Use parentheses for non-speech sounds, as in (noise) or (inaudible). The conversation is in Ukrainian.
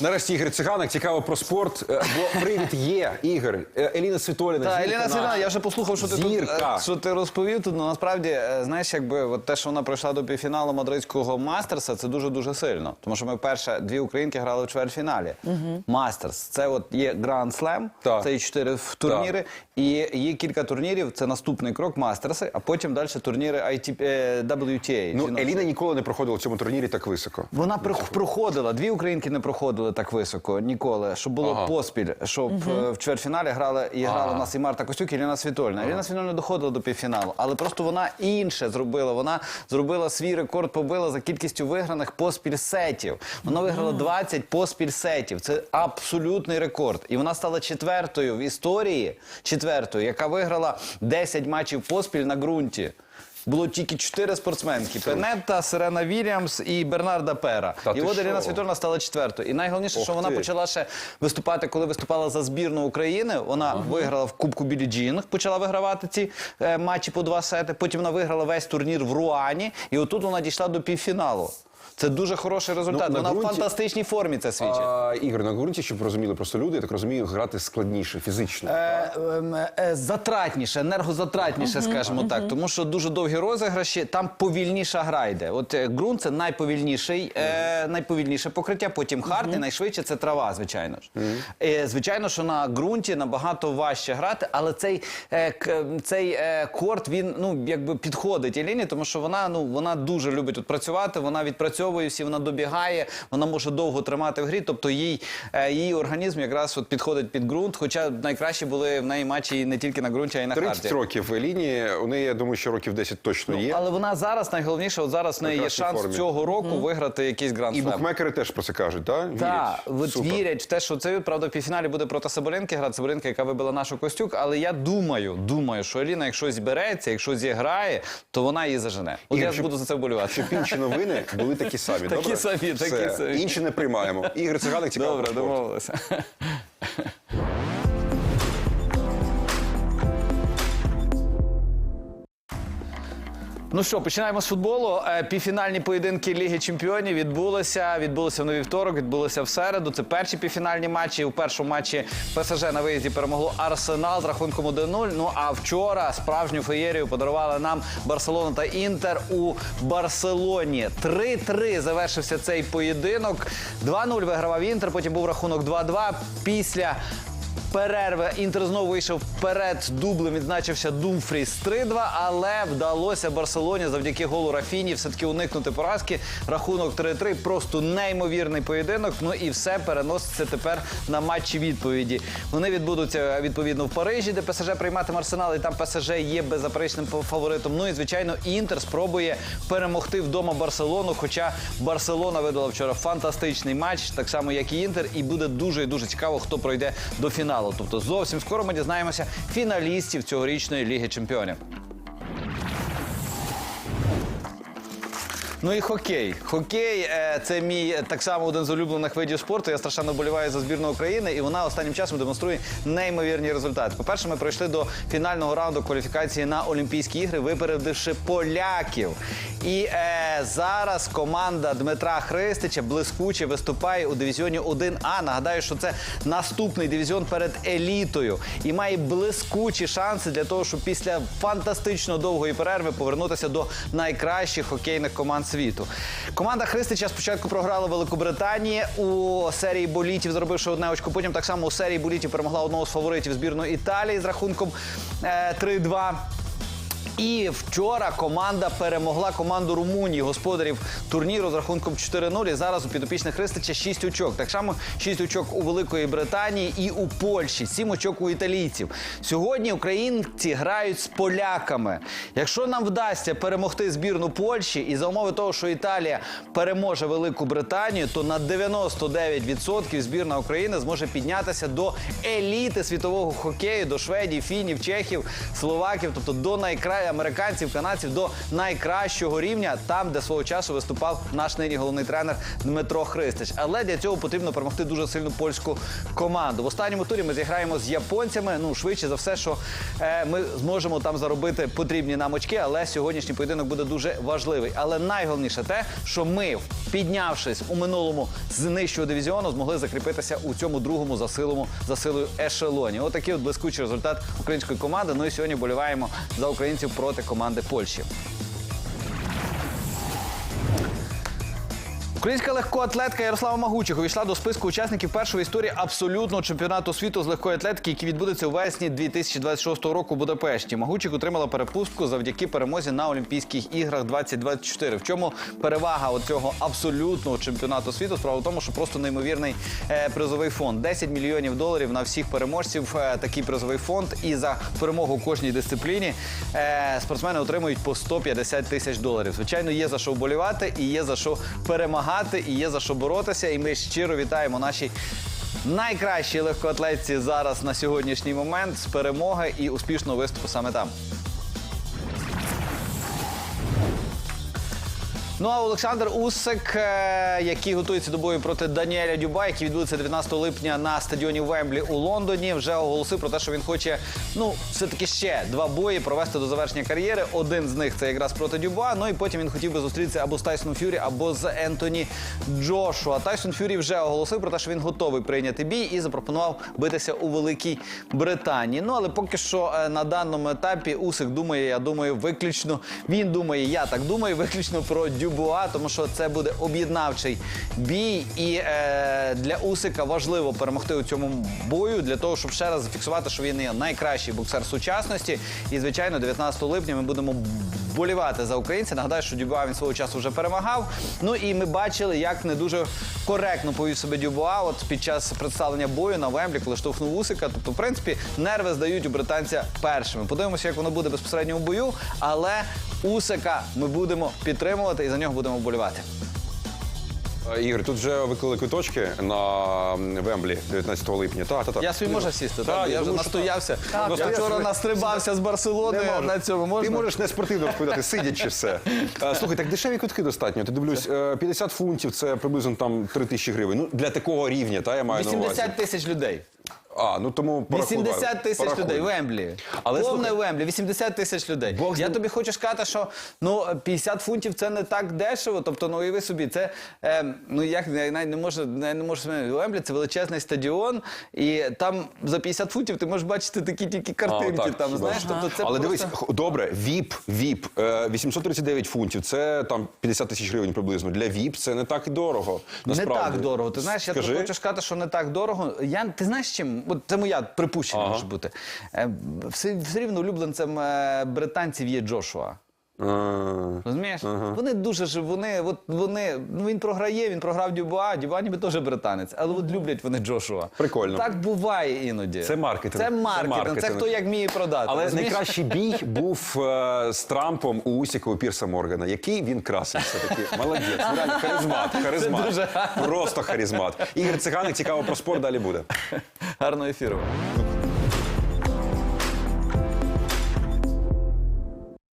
Нарешті Ігор Циганик, цікаво про спорт. Е, Бо привід є, Ігор. Е, Еліна Світоліна. Так, зірка Еліна наша. Світлана, я вже послухав, що ти тут Зірка. е, що ти розповів. Тут ну, насправді, е, знаєш, якби от те, що вона пройшла до півфіналу мадридського мастерса, це дуже дуже сильно. Тому що ми вперше дві українки грали в чвертьфіналі. Мастерс це от є Гранд Слем, Так. це і чотири в- турніри, і є кілька турнірів. Це наступний крок мастерси, а потім далі турніри ITP, е, WTA. Ну, жіночі. Еліна ніколи не проходила в цьому турнірі так високо. Вона прих- проходила, дві українки не проходили так високо ніколи, щоб було Ага. поспіль, щоб е, в чвертьфіналі грали і грала у нас і Марта Костюк, і Ліна Світольна. Ліна Світольна доходила до півфіналу, але просто вона інше зробила. Вона зробила свій рекорд, побила за кількістю виграних поспіль сетів. Вона виграла 20 поспіль сетів. Це абсолютний рекорд. І вона стала четвертою в історії, четвертою, яка виграла 10 матчів поспіль на ґрунті. Було тільки чотири спортсменки: Пенетта, Сирена Вільямс і Бернарда Пера. Та і ти от що? Еліна Світольна стала четвертою. І найголовніше, Ох що вона ти. почала ще виступати, коли виступала за збірну України. Вона виграла в Кубку Білі Джін, почала вигравати ці е, матчі по два сети. Потім вона виграла весь турнір в Руані, і отут вона дійшла до півфіналу. Це дуже хороший результат. Ну, на вона в ґрунті- фантастичній формі це свідчить. А, Ігор, на ґрунті, щоб розуміли просто люди, я так розумію, грати складніше, фізично. Е, ем, е, затратніше, енергозатратніше, скажімо так, тому що дуже довгі розіграші, там повільніша гра йде. От е, ґрунт це найповільніший, е, найповільніше покриття, потім хард, і найшвидше це трава, звичайно ж. Е, звичайно, що на ґрунті набагато важче грати, але цей, е, к- цей е, корт він ну якби підходить Еліні, тому що вона ну вона дуже любить тут працювати, вона відпрацьовує всі, вона добігає, вона може довго тримати в грі. Тобто їй, е, її організм якраз от підходить під ґрунт. Хоча найкращі були в неї матчі не тільки на ґрунті, а й на 30 харді. років Еліні, у неї, я думаю, що років 10 точно є. Але вона зараз найголовніше, от зараз в неї є шанс формі. цього року виграти якийсь гранд І букмекери теж про це кажуть, так? Так, Вірять. от вірять в те, що це правда в півфіналі буде проти Соболінки грати. Соболінка, яка вибила нашу Костюк. Але я думаю, думаю, що Еліна, якщо збереться, якщо зіграє, то вона її зажене. От Ігор, я щоб- буду за це вболівати. Щоб інші новини були такі самі. Такі добре? самі, такі Все. самі. Інші не приймаємо. Ігор Циганик цікаво. Добре, домовилися. Ну що, починаємо з футболу. Е, Півфінальні поєдинки Ліги Чемпіонів відбулися. Відбулися в новий вівторок, відбулися в середу. Це перші півфінальні матчі. У першому матчі ПСЖ на виїзді перемогло Арсенал з рахунком 1-0. Ну а вчора справжню феєрію подарували нам Барселона та Інтер у Барселоні. 3-3 завершився цей поєдинок. 2-0 вигравав Інтер. Потім був рахунок 2-2. Після перерви Інтер знову вийшов вперед дублем, відзначився Думфріс 3-2, але вдалося Барселоні завдяки голу Рафіні все-таки уникнути поразки. Рахунок 3-3, просто неймовірний поєдинок. Ну і все переноситься тепер на матчі відповіді. Вони відбудуться відповідно в Парижі, де ПСЖ прийматиме Арсенал, і там ПСЖ є беззаперечним фаворитом. Ну і звичайно, Інтер спробує перемогти вдома Барселону. Хоча Барселона видала вчора фантастичний матч, так само як і Інтер, і буде дуже і дуже цікаво, хто пройде до фіналу. Тобто зовсім скоро ми дізнаємося фіналістів цьогорічної Ліги Чемпіонів. Ну і хокей. Хокей е, це мій е, так само один з улюблених видів спорту. Я страшенно боліваю за збірну України, і вона останнім часом демонструє неймовірні результати. По-перше, ми пройшли до фінального раунду кваліфікації на Олімпійські ігри, випередивши поляків. І е, зараз команда Дмитра Христича блискуче виступає у дивізіоні 1А. Нагадаю, що це наступний дивізіон перед елітою і має блискучі шанси для того, щоб після фантастично довгої перерви повернутися до найкращих хокейних команд світу. Команда Христича спочатку програла Великобританії у серії болітів, заробивши одне очко. Потім так само у серії болітів перемогла одного з фаворитів збірної Італії з рахунком е, 3-2. І вчора команда перемогла команду Румунії, господарів турніру з рахунком 4-0. І зараз у підопічних Христича 6 очок. Так само 6 очок у Великої Британії і у Польщі, 7 очок у італійців. Сьогодні українці грають з поляками. Якщо нам вдасться перемогти збірну Польщі і за умови того, що Італія переможе Велику Британію, то на 99% збірна України зможе піднятися до еліти світового хокею, до Шведії, Фінів, Чехів, Словаків, тобто до найкра... готували американців, канадців до найкращого рівня, там, де свого часу виступав наш нині головний тренер Дмитро Христич. Але для цього потрібно перемогти дуже сильну польську команду. В останньому турі ми зіграємо з японцями. Ну швидше за все, що е, ми зможемо там заробити потрібні нам очки. Але сьогоднішній поєдинок буде дуже важливий. Але найголовніше те, що ми, піднявшись у минулому з нижчого дивізіону, змогли закріпитися у цьому другому засилому за силою ешелоні. Отакий от блискучий результат української команди. Ну і сьогодні боліваємо за українців проти команди Польщі. Українська легкоатлетка Ярослава Магучих увійшла до списку учасників першої історії абсолютного чемпіонату світу з легкої атлетики, який відбудеться у вересні 2026 року у Будапешті. Магучих отримала перепустку завдяки перемозі на Олімпійських іграх 2024. В чому перевага цього абсолютного чемпіонату світу? Справа в тому, що просто неймовірний е, призовий фонд. 10 мільйонів доларів на всіх переможців. е, такий призовий фонд. І за перемогу у кожній дисципліні е, спортсмени отримують по 150 тисяч доларів. Звичайно, є за що вболівати і є за що перемагати, і є за що боротися. І ми щиро вітаємо наші. Найкращі легкоатлетці зараз на сьогоднішній момент з перемоги і успішного виступу саме там. Ну а Олександр Усик, е, який готується до бою проти Даніеля Дюба, який відбудеться 19 липня на стадіоні Вемблі у Лондоні, вже оголосив про те, що він хоче ну все-таки ще два бої провести до завершення кар'єри. Один з них це якраз проти Дюба. Ну і потім він хотів би зустрітися або з Тайсоном Фюрі, або з Ентоні Джошуа. Тайсон Фюрі вже оголосив про те, що він готовий прийняти бій і запропонував битися у Великій Британії. Ну але поки що е, на даному етапі Усик думає, я думаю, виключно він думає, я так думаю, виключно про Дюбуа, тому що це буде об'єднавчий бій. І е, для Усика важливо перемогти у цьому бою для того, щоб ще раз зафіксувати, що він є найкращий боксер сучасності. І звичайно, 19 липня ми будемо болівати за українця. Нагадаю, що Дюбуа він свого часу вже перемагав. Ну і ми бачили, як не дуже коректно повів себе Дюбуа от під час представлення бою на Вемблі, коли штовхнув Усика. Тобто, в принципі, нерви здають у британця першими. Подивимося, як воно буде безпосередньо у бою, але Усика ми будемо підтримувати і за нього будемо вболівати. Е, Ігор, тут вже виклали квиточки на Вемблі 19 липня. Так, так, так. Я собі можу сісти, Так, так? я Я вже думаю, настоявся. так. Я вчора настрибався з Барселони Не можу. на цьому. Можна? Ти можеш не спортивно розповідати, сидячи все. (laughs) Е, Слухай, так дешеві квитки достатньо. Ти дивлюсь, е, 50 фунтів це приблизно там 3 тисячі гривень. Ну, для такого рівня, та я маю на увазі. 80 тисяч людей. А, ну тому порахуй, 80 тисяч людей Вемблі. Але Повне слухай- Вемблі, 80 тисяч людей. Бог Я тобі хочу сказати, що ну 50 фунтів це не так дешево. Тобто, ну уяви собі, це е, ну як навіть не можу, не, не можу собі- Вемблі це величезний стадіон, і там за 50 фунтів ти можеш бачити такі тільки картинки. А, там знаєш, що. тобто це Але просто... дивись, добре, ВІП, ВІП, е, 839 фунтів, це там 50 тисяч гривень приблизно. Для ВІП це не так дорого. Насправді. Не так дорого. Ти знаєш, я Скажи. тобі хочу сказати, що не так дорого. Я ти знаєш чим? Це моя припущення Ага. може бути. Е, Все, все рівно улюбленцем е, британців є Джошуа. Розумієш? Вони дуже ж вони, от вони, ну він програє, він програв Дюбуа, Дюбуа ніби теж британець, але от люблять вони Джошуа. Прикольно. Так буває іноді. Це маркетинг. Це Це маркетинг. Це, хто як вміє продати. Але розумієш? найкращий (laughs) бій був е, з Трампом у Усіка у Пірса Моргана. Який він красив все-таки. (laughs) Молодець. Реально, харизмат, харизмат. дуже Просто харизмат. Ігор Циганик, цікаво про спорт, далі буде. гарного ефіру.